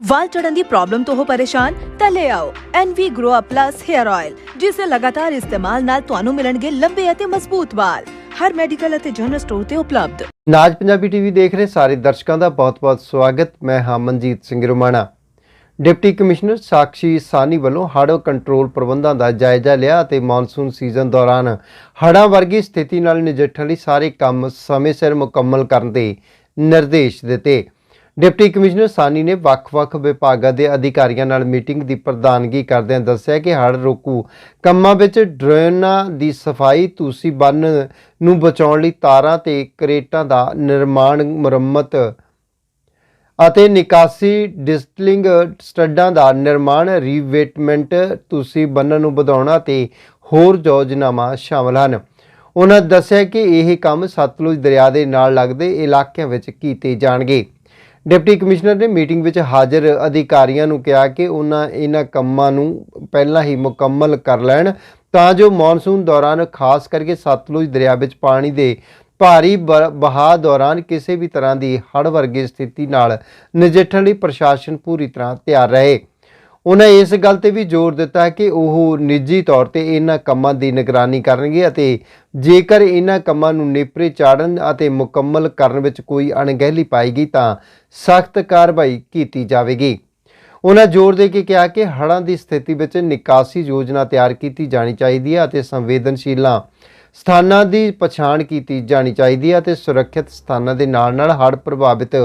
ਵਾਲ ਚੜਨ ਦੀ ਪ੍ਰੋਬਲਮ ਤੋਂ ਹੋ ਪਰੇਸ਼ਾਨ, ਤਾਂ ਲੈ ਆਓ NV Grow Up Plus Hair Oil ਜਿਸ ਦੇ ਲਗਾਤਾਰ ਇਸਤੇਮਾਲ ਨਾਲ ਤੁਹਾਨੂੰ ਮਿਲਣਗੇ ਲੰਬੇ ਅਤੇ ਮਜ਼ਬੂਤ ਵਾਲ। ਹਰ ਮੈਡੀਕਲ ਅਤੇ ਜਨਰਲ ਸਟੋਰ ਤੇ ਉਪਲਬਧ। ਨਾਜ ਪੰਜਾਬੀ ਟੀਵੀ ਦੇਖ ਰਹੇ ਸਾਰੇ ਦਰਸ਼ਕਾਂ ਦਾ ਬਹੁਤ-ਬਹੁਤ ਸਵਾਗਤ। ਮੈਂ ਹਾਂ ਮਨਜੀਤ ਸਿੰਘ ਰੋਮਾਣਾ। ਡਿਪਟੀ ਕਮਿਸ਼ਨਰ ਸਾਕਸ਼ੀ ਸਾਨੀ ਵੱਲੋਂ ਹੜ੍ਹ ਕੰਟਰੋਲ ਪ੍ਰਬੰਧਾਂ ਦਾ ਜਾਇਜ਼ਾ ਲਿਆ ਅਤੇ ਮੌਨਸੂਨ ਸੀਜ਼ਨ ਦੌਰਾਨ ਹੜ੍ਹਾਂ ਵਰਗੀ ਸਥਿਤੀ ਨਾਲ ਨਜਿੱਠਣ ਲਈ ਸਾਰੇ ਕੰਮ ਸਮੇਂ ਸਿਰ ਮੁਕੰਮਲ ਕਰਨ ਦੇ ਨਿਰਦੇਸ਼ ਦਿੱਤੇ। ਡਿਪਟੀ ਕਮਿਸ਼ਨਰ ਸਾਨੀ ਨੇ ਵੱਖ-ਵੱਖ ਵਿਭਾਗਾਂ ਦੇ ਅਧਿਕਾਰੀਆਂ ਨਾਲ ਮੀਟਿੰਗ ਦੀ ਪ੍ਰਧਾਨਗੀ ਕਰਦਿਆਂ ਦੱਸਿਆ ਕਿ ਹੜ੍ਹ ਰੋਕੂ ਕੰਮਾਂ ਵਿੱਚ ਡਰੇਨਾਂ ਦੀ ਸਫ਼ਾਈ ਤੁਸੀਂ ਬੰਨ ਨੂੰ ਬਚਾਉਣ ਲਈ ਤਾਰਾਂ ਤੇ ਕਰੇਟਾਂ ਦਾ ਨਿਰਮਾਣ ਮੁਰੰਮਤ ਅਤੇ ਨਿਕਾਸੀ ਡਿਸਟਲਿੰਗ ਸਟੱਡਾਂ ਦਾ ਨਿਰਮਾਣ ਰੀਵੇਟਮੈਂਟ ਤੁਸੀਂ ਬੰਨ੍ਹ ਨੂੰ ਵਧਾਉਣਾ ਤੇ ਹੋਰ ਯੋਜਨਾਵਾਂ ਸ਼ਾਮਲ ਹਨ। ਉਹਨਾਂ ਦੱਸਿਆ ਕਿ ਇਹ ਕੰਮ ਸਤਲੁਜ ਦਰਿਆ ਦੇ ਨਾਲ ਲੱਗਦੇ ਇਲਾਕਿਆਂ ਵਿੱਚ ਕੀਤੇ ਜਾਣਗੇ। ਡਿਪਟੀ ਕਮਿਸ਼ਨਰ ਨੇ ਮੀਟਿੰਗ ਵਿੱਚ ਹਾਜ਼ਰ ਅਧਿਕਾਰੀਆਂ ਨੂੰ ਕਿਹਾ ਕਿ ਉਹਨਾਂ ਇਹਨਾਂ ਕੰਮਾਂ ਨੂੰ ਪਹਿਲਾਂ ਹੀ ਮੁਕੰਮਲ ਕਰ ਲੈਣ, ਤਾਂ ਜੋ ਮੌਨਸੂਨ ਦੌਰਾਨ ਖਾਸ ਕਰਕੇ ਸਤਲੁਜ ਦਰਿਆ ਵਿੱਚ ਪਾਣੀ ਦੇ ਭਾਰੀ ਬ- ਵਹਾਅ ਦੌਰਾਨ ਕਿਸੇ ਵੀ ਤਰ੍ਹਾਂ ਦੀ ਹੜ੍ਹ ਵਰਗੀ ਸਥਿਤੀ ਨਾਲ ਨਜਿੱਠਣ ਲਈ ਪ੍ਰਸ਼ਾਸਨ ਪੂਰੀ ਤਰ੍ਹਾਂ ਤਿਆਰ ਰਹੇ। ਉਹਨਾਂ ਇਸ ਗੱਲ ਤੇ ਵੀ ਜ਼ੋਰ ਦਿੱਤਾ ਕਿ ਉਹ ਨਿੱਜੀ ਤੌਰ ਤੇ ਇਹਨਾਂ ਕੰਮਾਂ ਦੀ ਨਿਗਰਾਨੀ ਕਰਨਗੇ ਅਤੇ ਜੇਕਰ ਇਹਨਾਂ ਕੰਮਾਂ ਨੂੰ ਨੇਪਰੇ ਚਾੜਨ ਅਤੇ ਮੁਕੰਮਲ ਕਰਨ ਵਿੱਚ ਕੋਈ ਅਣਗਹਿਲੀ ਪਾਈ ਗਈ ਤਾਂ ਸਖਤ ਕਾਰਵਾਈ ਕੀਤੀ ਜਾਵੇਗੀ। ਉਹਨਾਂ ਜ਼ੋਰ ਦੇ ਕੇ ਕਿਹਾ ਕਿ ਹੜ੍ਹਾਂ ਦੀ ਸਥਿਤੀ ਵਿੱਚ ਨਿਕਾਸੀ ਯੋਜਨਾ ਤਿਆਰ ਕੀਤੀ ਜਾਣੀ ਚਾਹੀਦੀ ਹੈ ਅਤੇ ਸੰਵੇਦਨਸ਼ੀਲਾਂ ਸਥਾਨਾਂ ਦੀ ਪਛਾਣ ਕੀਤੀ ਜਾਣੀ ਚਾਹੀਦੀ ਹੈ ਅਤੇ ਸੁਰੱਖਿਅਤ ਸਥਾਨਾਂ ਦੇ ਨਾਲ-ਨਾਲ ਹੜ੍ਹ ਪ੍ਰਭਾਵਿਤ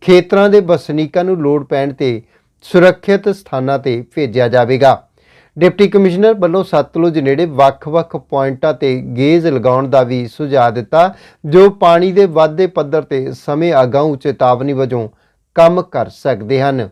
ਖੇਤਰਾਂ ਦੇ ਵਸਨੀਕਾਂ ਨੂੰ ਲੋੜ ਪੈਣ ਤੇ ਸੁਰੱਖਿਅਤ ਸਥਾਨਾਂ ਤੇ ਭੇਜਿਆ ਜਾਵੇਗਾ। ਡਿਪਟੀ ਕਮਿਸ਼ਨਰ ਵੱਲੋਂ ਸਤਲੁਜ ਨੇੜੇ ਵੱਖ-ਵੱਖ ਪੁਆਇੰਟਾਂ ਤੇ ਗੇਜ ਲਗਾਉਣ ਦਾ ਵੀ ਸੁਝਾਅ ਦਿੱਤਾ, ਜੋ ਪਾਣੀ ਦੇ ਵਾਧੇ ਪੱਧਰ ਤੇ ਸਮੇਂ ਅਗਾਊਂ ਚੇਤਾਵਨੀ ਵਜੋਂ ਕੰਮ ਕਰ ਸਕਦੇ ਹਨ।